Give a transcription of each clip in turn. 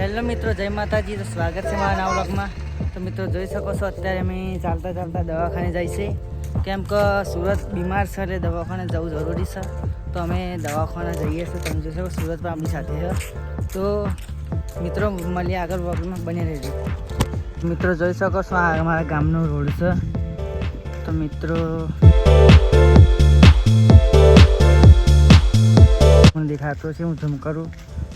Hello મિત્રો, જય માતાજી. તો સ્વાગત છે મારા નવા બ્લોગમાં તો મિત્રો, જોઈ શકો છો, અત્યારે અમે ચાલતા ચાલતા દવાખાને જાય છે. કેમ કે સુરત બીમાર છે એટલે દવાખાને જવું જરૂરી છે. તો અમે દવાખાને જઈએ છીએ. તમે જોઈ શકો સુરત પણ આપણી સાથે છે. તો મિત્રો, મળીએ આગળ બ્લોગમાં બની રહેજો. મિત્રો, જોઈ શકો છો, આ અમારા ગામનો રોડ છે. તો મિત્રો દેખાતો છે હું ઝૂમ કરું.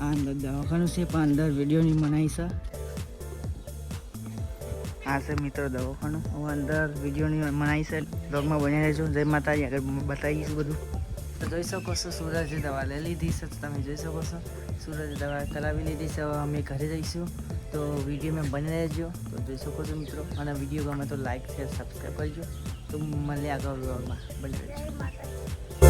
આ અંદર દવાખાનું છે પણ અંદર વિડીયોની મનાઈ છે. આ છે મિત્રો દવાખાનું. હું અંદર વિડીયોની મનાઈ છે બ્લોગમાં બની રહેજો. જય માતાજી આગળ બતાવીશું બધું. તો જોઈ શકો છો સૂરજે દવા લઈ લીધી છે. તો તમે જોઈ શકો છો સુરજ દવા કરાવી લીધી છે. હવે અમે ઘરે જઈશું. તો વિડીયોમાં બની રહેજો. તો જોઈ શકો છો મિત્રો. અને વીડિયો ગમે તો લાઈક શેર સબસ્ક્રાઈબ કરજો. તો મળીએ આગળ બ્લોગમાં બની રહેજો.